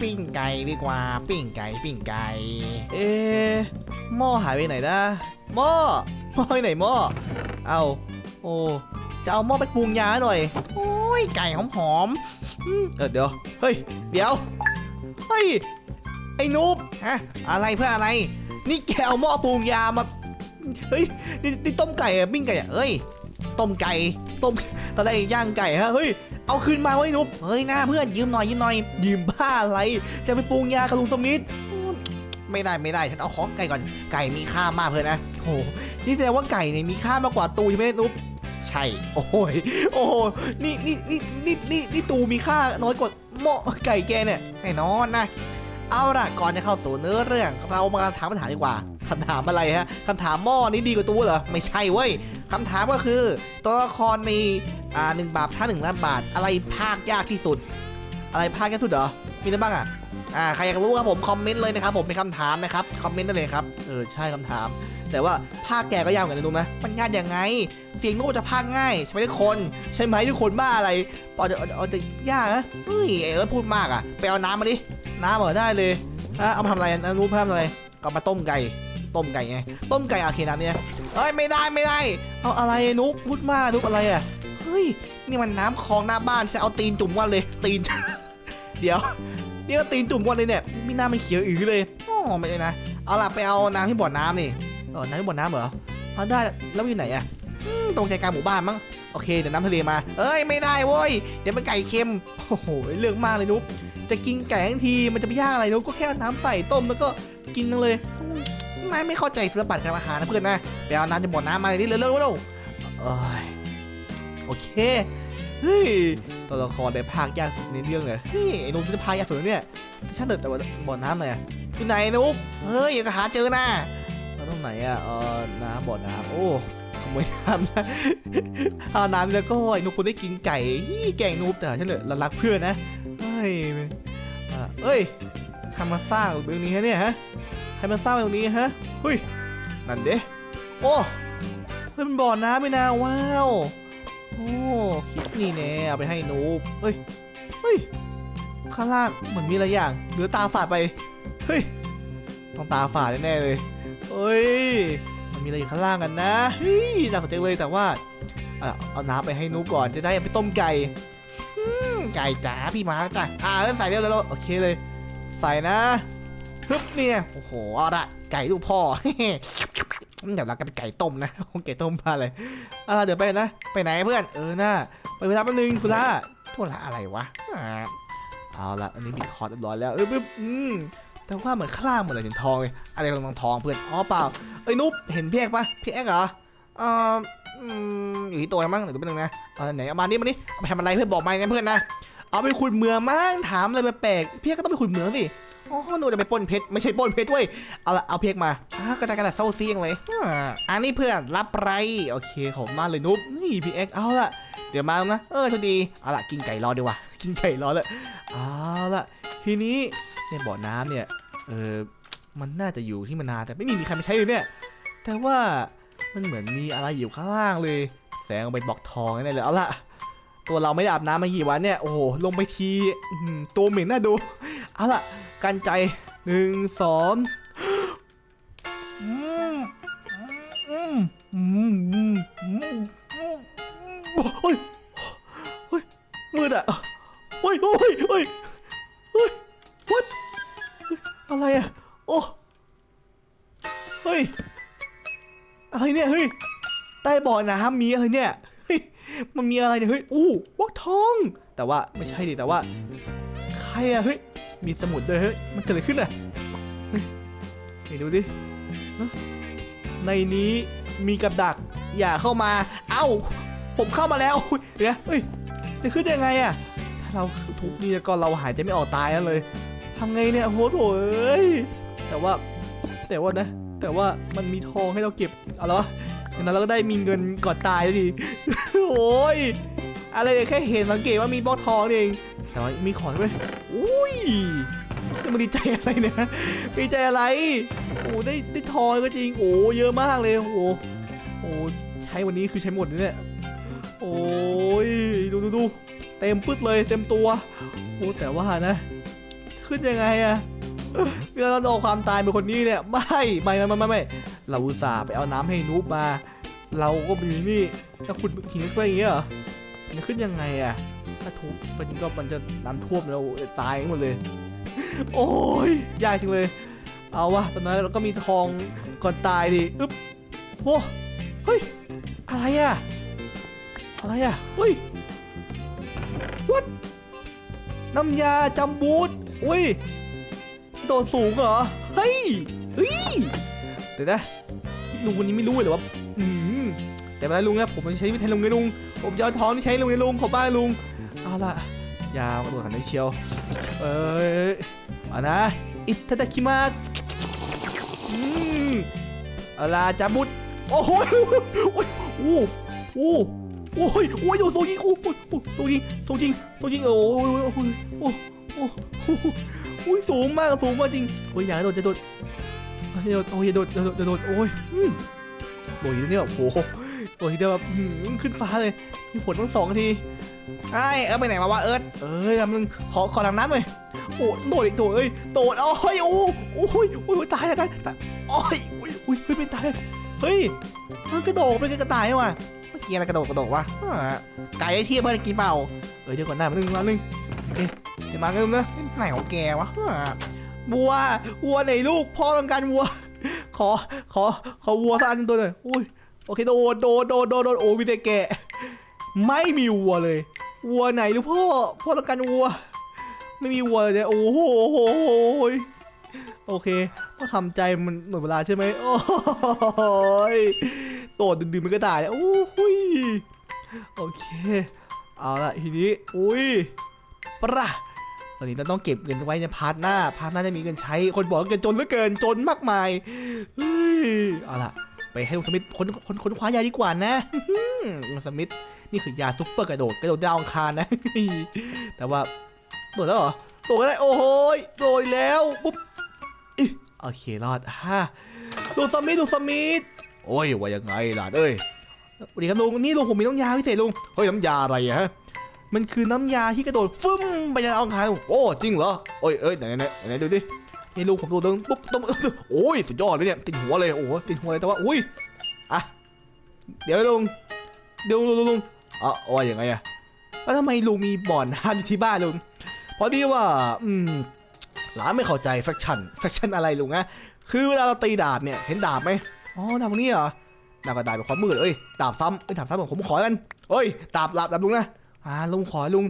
ปิ้งไก่ดีกว่า ปิ้งไก่ปิ้งไก่เอ๊ะหม้อหายไปไหนนะหม้อหม้อไปไหนหม้อเอาโอ้จะเอาหม้อไปปรุงยาหน่อย โอ้ยไก่หอมหอมเออเดี๋ยวเฮ้ยเดี๋ยวเฮ้ยไอ้นุ๊บๆฮะอะไรเพื่ออะไร นี่แกเอาหม้อปรุงยามาเฮ้ยนี่นี่ต้มไก่อะปิ้งไก่อะเอ้ย ต้มไก่ ต้มตอนแรกย่างไก่ฮะเฮ้ยเอาคืนมาไว้นุ๊บเฮ้ยหน้าเพื่อนยืมหน่อยยืมหน่อย ยืมบ้าอะไร จะไปปรุงยากับลุงสมิธไม่ได้ไม่ได้ฉันเอาของไก่ก่อนไก่มีค่ามากเพื่อนนะโอ้โหนี่แสดงว่าไก่เนี่ยมีค่ามากกว่าตูใช่ไหมนุ๊บใช่ โอ้ยโอ้โหนี่นี่นี่นี่นี่นี่ตูมีค่าน้อยกว่าหม้อไก่แกเนี่ยแน่นอนนะเอาล่ะก่อนจะเข้าสู่เนื้อเรื่อง เรามาถามปัญหาดีกว่าคำถามอะไรฮะคำถามหม้อนี้ดีกว่าตู้เหรอไม่ใช่เว้ย คำถามก็คือ ตัวละครในอ่าหนึ่งบาทถ้าหนึ่งล้านบาท อะไรภาคยากที่สุด อะไรพลาดแค่สุดเหรอ มีอะไรบ้างอะอ่าใครอยากรู้ครับผมคอมเมนต์เลยนะครับผมเป็นคำถามนะครับคอมเมนต์ได้เลยครับเออใช่คำถาม แต่ว่าภาคแกก็ยากเหมือนกันนะนุ๊กนะมันยากยังไง เสียงโน้จะพากง่ายใช่ไหมทุกคนใช่ไหมทุกคนบ้าอะไรเอจะเอาจะยากนะเฮ้ยไอ้เอิร์ธพูดมากอะไปเอาน้ำมาดิน้ำเหรอได้เลยอะเอามาทำอะไรนะนุ๊กทำอะไรก็มาต้มไก่ต้มไก่ไงต้มไก่อาเคน้ำเนี่ย เอ้ยไม่ได้ไม่ได้ เอาอะไรนุ๊กพูดมากนุ๊กอะไรอะเฮ้ยนี่มันน้ำคลองหน้าบ้านฉันเอาตีนจุ่มวันเลย ตีน เดี๋ยวนี่ก็ตีนจุ่มก่อนเลยเนี่ยมีน้ำมันเขียวอือเลยโอ้ไม่เลยนะเอาล่ะไปเอาน้ำที่บ่อน้ำนี่เออน้ำที่บ่อน้ำเหรอเอาได้แล้วอยู่ไหนอะตรงใจกลางหมู่บ้านมั้งโอเคเดี๋ยวน้ำทะเลมา เอ้ยไม่ได้เว้ยเดี๋ยวมันไก่เค็มโอ้โหเรื่องมากเลยนุ๊กจะกินไก่ทั้งทีมันจะไปยากอะไรนุ๊กก็แค่น้ำใส่ต้มแล้วก็กินนั่นเลย นายไม่เข้าใจศิลปะการอาหารนะเพื่อนนะไปเอาน้ำจากบ่อน้ำมาเลยดิเร็วๆเร็วเอ้ยโอเคเฮ้ยตัวละครในภาคยากสุดในเรื่องเลยเฮ้ยไอ้นุ๊กจะภาคยากสุดเนี่ยแต่ช่างเถอะแต่ว่าบ่อน้ำหน่อยอะที่ไหนนุ๊กเฮ้ยอย่าหาเจอนะเราตรงไหนอะเออน้ำบ่อน้ำโอ้ขโมยน้ำนะเอาน้ำแล้วก็ไอ้นุ๊กคุณได้กินไก่ฮี่แกงนุ๊กแต่ฉันเลยรารักเพื่อนนะเฮ้ยเอ้ยใครมาสร้างตรงนี้ฮะเนี่ยฮะ ใครมาสร้างตรงนี้ฮะเฮ้ยนั่นเด้โอ้เฮ้ยมันบ่อน้ำไม่นาว้าวโอ้คิดนี่แน่เอาไปให้นุ๊เฮ้ยเฮ้ยข้างล่างเหมือนมีอะไรอย่างเหลือตาฝาดไปเฮ้ยต้องตาฝาดแน่เลยเฮ้ยมันมีอะไรอยู่ข้างล่างกันนะเฮ้ยน่าสนใจเลยแต่ว่าเอาน้ำไปให้นุ๊ก่อนจะได้ไปต้มไก่ไก่จ๋าพี่มาจ้ะอ่าเริ่มใส่เร็วๆโอเคเลย ใส่นะ ฮึบเนี่ยโอ้โหเอาละไก่ลูกพ่อ เดี๋ยวเราก็เป็นไก่ต้มนะไก่ต้มพาเลยอ่าเดี๋ยวไปนะ ไปไหนเพื่อน เออหน้าไปเวลาแป๊บนึงคุณล่าทั่วละอะไรวะอ่าเอาละอันนี้บิดคอร์ดเรียบร้อยแล้วเออปึ๊บอืมแต่ว่าเหมือนข้างเหมือนอะไรเห็นทองเลยอะไรลงทองเพื่อนอ๋อเปล่าเอ้ยนุ๊บเห็นพี่เอกปะพี่แอ๊กเหรอเอ่ออืมอยู่ที่ตัวมั้งเดี๋ยวแป๊บนึงนะเอาไหนเอามานี่มานี่เอาไปทำอะไรเพื่อนบอกมาไงเพื่อนนะเอาไปขุดเหมืองมั้งถามอะไรแปลกๆพี่กก็ต้องไปขุดเหมืองสิ หนูจะไปปล้นเพชรไม่ใช่ปล้นเพชรเว้ยเอาละเอาเพกมาอ่ากระจายกระดาษเศร้าซียงเลยอ่าอันนี้เพื่อนรับไรโอเคขอบมากเลยนุ๊บนี่พีเอ็กเอาละเดี๋ยวมาแล้วนะเออโชคดีเอาละกินไก่รอดีกว่ากินไก่ร้อนเลยเอาละทีนี้ในบ่อน้ำเนี่ยเออมันน่าจะอยู่ที่มานานแต่ไม่มีใครมาใช้เลยเนี่ยแต่ว่ามันเหมือนมีอะไรอยู่ข้างล่างเลย แสงเป็นบอกทองแน่เลยเอาละตัวเราไม่ได้อาบน้ำมากี่วันเนี่ย โอ้โห ลงไปทีตัวเหม็นน่าดู เอาล่ะ กันใจหนึ่งสองอืมอืมอืมอืมอืมอืมเฮ้ยเฮ้ยมืดอะเฮ้ยเฮ้ยเฮ้ยเฮ้ย what อะไรอะโอ้เฮ้ยอะไรเนี่ยเฮ้ยใต้บ่อน้ำมีอะไรเนี่ยเฮ้ยมันมีอะไรเนี่ยเฮ้ยอู้บล็อกทอง แต่ว่าไม่ใช่ดิแต่ว่า ใครอะเฮ้ย มีสมุดด้วยเฮ้ย มันเกิดอะไรขึ้นอะเฮ้ยดูดิ ในนี้มีกับดัก อย่าเข้ามา เอ้า ผมเข้ามาแล้วเดี๋ยวเฮ้ย จะขึ้นยังไงอะถ้าเราทุบนี่ก็เราหายใจไม่ออกตายแล้วเลยทำไงเนี่ยโอ้โหโถเอ้ย แต่ว่า แต่ว่านะ แต่ว่ามันมีทองให้เราเก็บ เอาละวะอย่างนั้นเราก็ได้มีเงินก่อนตายแล้วดิโอ้ย อะไรเนี่ยแค่เห็นสังเกตว่ามีบล็อกทองเอง แต่ว่ามีของด้วยอุ้ยจะมาดีใจอะไรเนี่ยดีใจอะไร โอ้ได้ได้ทองก็จริง โอ้เยอะมากเลย โอ้โอ้ใช้วันนี้คือใช้หมดเลยเนี่ยโอ้ยดูดูดูเต็มปึ๊ดเลยเต็มตัวโอ้แต่ว่านะ ขึ้นยังไงอะเวลาเราเอความตายเป็นคนนี้เนี่ยไม่ไม่ไม่ไม่ไม่เราอุตส่าห์ไปเอาน้ำให้นูบมา เราก็มีนี่ถ้าคุณหินไปอย่างเงี้ยเหรอมันขึ้นยังไงอะ ถ้าทุบมันก็มันจะน้ำท่วมเราตายหมดเลย โอ้ยยากจังเลย เอาวะตอนนั้นเราก็มีทองก่อนตายดิอึ๊บโอ้เฮ้ยอะไรอะอะไรอะเฮ้ย what น้ำยาจำบูทอุ้ยโดดสูงเหรอเฮ้ยเฮ้ยเดี๋ยวนะลุงคนนี้ไม่รู้เลยเหรอว่าอืมแต่เวลาลุงนะผมมันใช้ไม่แทนลุงไงลุงผมจะเอาทองที่ใช้ลุงไงลุงขอบ้านลุงเอา ล่ะ ยาวกระโดดขันได้เชียว เอ้ยเอานะ อิตาดาคิมาอืมเอาล่ะจาบุตโอ้โหโอ้ยโอ้โหโอ้โหโอ้ยโอ้ยโดนโซยิงโอ้โหโอ้โหโซยิงโซยิงโซยิงโอ้ยโอ้โหโอ้โหโอ้โหโอ้ยสูงมากสูงมากจริงโอ้ยอย่าโดดจะโดดอย่าโดดโอ้ยอย่าโดดอย่าโดดอย่าโดดโอ้ยอืมโอ้ยเนี่ยแบบโอ้โห โอ้ยเดียวแบบอืมขึ้นฟ้าเลย มีผลทั้งสองทีไอ้เอิร์ธไปไหนมาวะเอิร์ธเอ้ยทำนึงขอขอทางน้ำหน่อยโอ้โดดอีกโดดเอ้ยโดดโอ้ยโอ้โอ้ยโอ้ยตายตายตายโอ้ยโอ้ยโอ้ยเฮ้ยไม่ตายเลยเฮ้ยมันกระโดดเป็นกระต่ายว่ะเมื่อกี้อะไรกระโดดกระโดดวะอ่าไก่ไอ้เทียบเพื่อนกินเปล่าเอ้ยเดี๋ยวก่อนหน้ามาหนึ่งมาหนึ่งโอเคเดี๋ยวมากันนะไหนของแกวะอ่าวัววัวไหนลูกพ่อต้องการวัว ขอขอขอวัวสักอันตัวหน่อยอุ้ย โอเคโดดโดดโดดโดดโดดโอ้มีแต่แกะ ไม่มีวัวเลย วัวไหนลูกพ่อพ่อต้องการวัว ไม่มีวัวเลยเนี่ยโอ้โหโอเคต้อทำใจมันหมดเวลาใช่ไหมโอ้ยโตดดื่มๆมันก็ได้เนี่ยโอ้ยโอเค เอาละทีนี้อุ้ยปะตอนนี้เราต้องเก็บเงินไว้ในพาร์ทหน้า พาร์ทหน้าจะมีเงินใช้ คนบอกเกินจนเหลือเกินจนมากมายเฮ้ยเอาละ ไปให้ลุงสมิธคนคนคนคว้ายาดีกว่านะลุงสมิธนี่คือยาซุปเปอร์กระโดดกระโดดดาวอังคารนะ แต่ว่าโดดแล้วเหรอโดดก็ได้โอ้โหยโดดแล้วปุ๊บอิโอเครอดฮ่าลุงสมิธลุงสมิธโอ้ยว่ายังไงล่ะเอ้ยสวัสดีครับลุงนี่ลุงผมมีน้ำยาพิเศษลุงเฮ้ยน้ำยาอะไรฮะมันคือน้ำยาที่กระโดดฟึ้มไปยังเอาคายโอ้จริงเหรอโอ้ยเอ้ยไหนไหนไหนดูดิ นี่ลูกผมตัวเดินปุ๊บต้องโอ้ยสุดยอดเลยเนี่ยติดหัวเลยโอ้โหติดหัวเลยแต่ว่าอุ้ยอะเดี๋ยวลุงเดี๋ยวลุงลุงลุงอ๋อว่าอย่างไงอะแล้วทำไมลุงมีบ่อนน้ำอยู่ที่บ้านลุงพอดีว่าอืมหลานไม่เข้าใจแฟคชั่นแฟคชั่นอะไรลุงนะคือเวลาเราตีดาบเนี่ยเห็นดาบไหมอ๋อดาบพวกนี้เหรอดาบกระดาษเป็นความมืดเอ้ยดาบซ้ำเอ้ยดาบซ้ำผมขอกันเอ้ยดาบดาบดาบลุงนะอ่าลุงขอลุง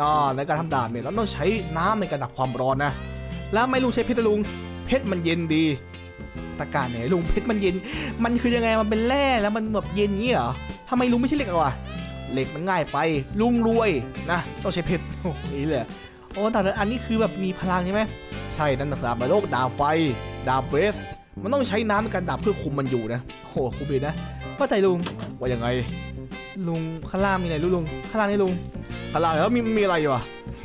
อ๋อในการทำดาบเนี่ยเราต้องใช้น้ำในการดับความร้อนนะ แล้วไม่ลุงใช้เพชรลุง เพชรมันเย็นดีตะการไหนลุงเพชรมันเย็น มันคือยังไงมันเป็นแร่แล้วมันแบบเย็นงี้เหรอทำไมลุงไม่ใช่เหล็กอะวะเหล็กมันง่ายไป ลุงรวยนะต้องใช้เพชรโอ้โหนี่เลยโอ้แต่ละอันนี้คือแบบมีพลังใช่ไหมใช่นั่นนะครับโลกดาบไฟดาบเบส มันต้องใช้น้ำในการดับเพื่อคุมมันอยู่นะโอ้โหคุมดีนะว่าแต่ลุงว่ายังไง ลุงข้างล่างมีอะไรลุงข้างล่างนี่ลุงข้างล่างแล้วมีมีอะไรอยู่อะ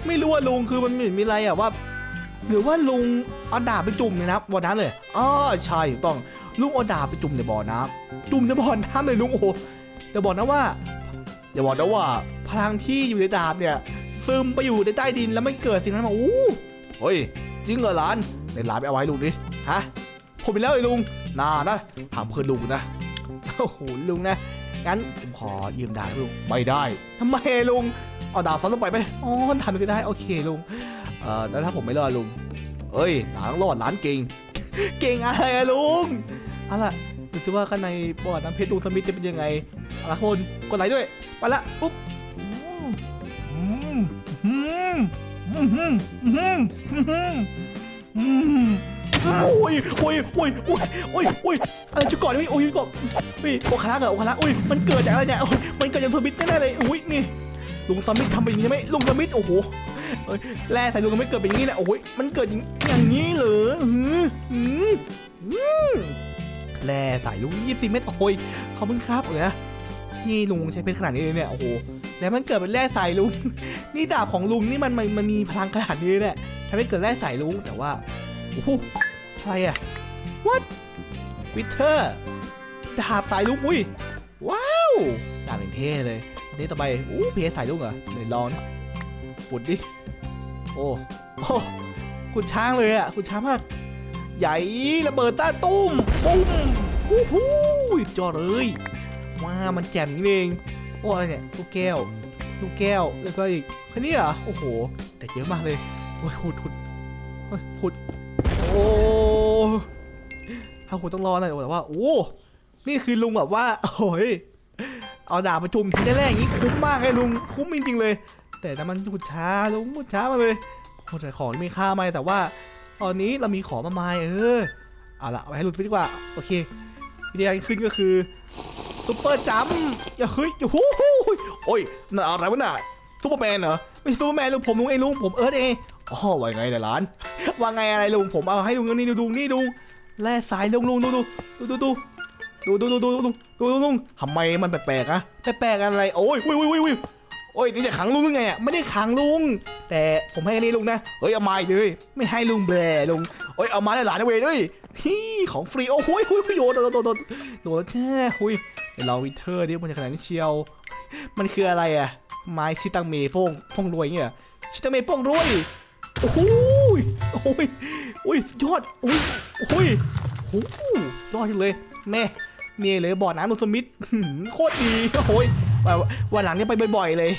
ไม่รู้ว่าลุงคือมันมีมีอะไรอะว่า หรือว่าลุงเอาดาบไปจุ่มในน้ำบ่อน้ำเลยอ๋อใช่ถูกต้องลุงเอาดาบไปจุ่มในบ่อน้ำจุ่มในบ่อน้ำเลยลุงโอ้โหจะบอกนะว่าอย่าบอกนะว่าพลังที่อยู่ในดาบเนี่ยซึมไปอยู่ในใต้ดินแล้วมันเกิดสิ่งนั้นมาอู้เฮ้ยจริงเหรอหลานในหลานไปเอาไว้ลุงดิฮะผมไปแล้วไอ้ลุงน่านะถามเพื่อนลุงนะโอ้โหลุงนะงั้นผมขอยืมดาบลุงไม่ได้ทำไมลุงเอาดาบซ้ำลงไปไหมอ๋อดาบไม่ได้โอเคลุง เออแล้วถ้าผมไม่รอดลุงเฮ้ยหลางรอดหลานเก่ง เก่งอะไรอะลุงเอาล่ะดูสิว่าข้างในประติน้ำเพชรดูสมิธจะเป็นยังไงเอาละคนกดไลค์ด้วย ไปละปุ๊บอืมอืมอืมอืมอืมอืมอืมอุ้ยอุ้ยอุ้ยอุ้ยอุ้ยอุ้ยอะไรชุดก่อนนี่อุ้ยชุดก่อนอุ้ยโอคาระเหรอโอคาระอุ้ยมันเกิดจากอะไรเนี่ยอุ้ยมันเกิดจากสมิธแน่ๆเลยอุ้ยนี่ลุงสมิธทำแบบนี้ใช่ไหมลุงสมิธโอ้โห แร่ใส่ลุงสมิธเกิดเป็นอย่างนี้แหละโอ้ยมันเกิดอย่างนี้เหรออืมอืมอืแร่สายลุง24เม็ดโอ้ยขอบคุณครับเออนะนี่ลุงใช้เพชรขนาดนี้เลยเนี่ยโอ้โหแล้วมันเกิดเป็นแร่สายลุง นี่ดาบของลุงนี่มันมันมีพลังขนาดนี้เนี่ยทำให้เกิดแร่สายลุงแต่ว่าโอ้โหอะไรอะ what วิเทอร์ดาบสายลุงอุ้ยว้าวดาบเป็นเท่เลยนนี้ต่อไปอู้เพชรสายลุงเหรอเดี๋ยวลองนะ ขุดดิ โอ้โอ้ขุดช้างเลยอะขุดช้างมาก ใหญ่ระเบิดต้าตุ้มปุ้มวู้ฮู้สุดยอดเลยว้ามันแจ่มนี่เองโอ้อะไรเนี่ยลูกแก้วลูกแก้วแล้วก็อีกแค่นี้เหรอโอ้โห แต่เยอะมากเลยโอ้ยขุดขุดเฮ้ยขุดโอ้ถ้าขุดต้องรอหน่อยแต่ว่าโอ้นี่คือลุงแบบว่าโอ้ยเอาดาบมาจุ่มทีแรกๆอย่างนี้คุ้มมากเลยลุงคุ้มจริงๆเลย แต่น้ำมันขุดช้าลุงขุดช้ามาเลยโอ้แต่ของมีค่าไหมแต่ว่า ตอนนี้เรามีของมามายเออเอาละเอาให้หลุดไปดีกว่า โอเควิธีการขึ้นก็คือซุปเปอร์จัมอย่าเฮ้ยอย่าหูหูโอ้ยน่าอะไรวะน่ะซูเปอร์แมนเหรอไม่ใช่ซูเปอร์แมนลุงผมลุงเองลุงผมเอิร์ธเองอ๋อว่าไงเนี่ยหลานว่าไงอะไรลุงผมเอาให้ลุงนี่ดูดูนี่ดูแล่สายลุงลุงดูดูดูดูดูดูดูดูดูดูดูดูลุงทำไมมันแปลกๆอะแปลกๆอะไรโอ้ยวุ้ยวุ้ยวุ้ย โอ้ยนี่จะขังลุงหรือไงอะไม่ได้ขังลุง แต่ผมให้อันนี้ลุงนะเฮ้ยเอามาอีกเลยไม่ให้ลุงแบร์ลุงเฮ้ยเอามาได้หลานนะเว้ยเฮ้ยฮี่ของฟรีโอ้โหยโอ้ยโดนโดนโดนโดนโดนแช่หุยเดี๋ยวเราวิเทอร์ดิมันจะขนาดนี้เชียว มันคืออะไรอะไม้ชิตังเมโป้งโป้งรวยเงี้ยชิตังเมโป้งรวยโอ้โหยโอ้ยโอ้ยยอดโอ้ยโอ้ยโอ้โหยอดจังเลยแม่เนี่ยเลยบ่อน้ำโนสมิธโคตรดีโอ้ย วันวันหลังเนี่ยไปบ่อยๆเลย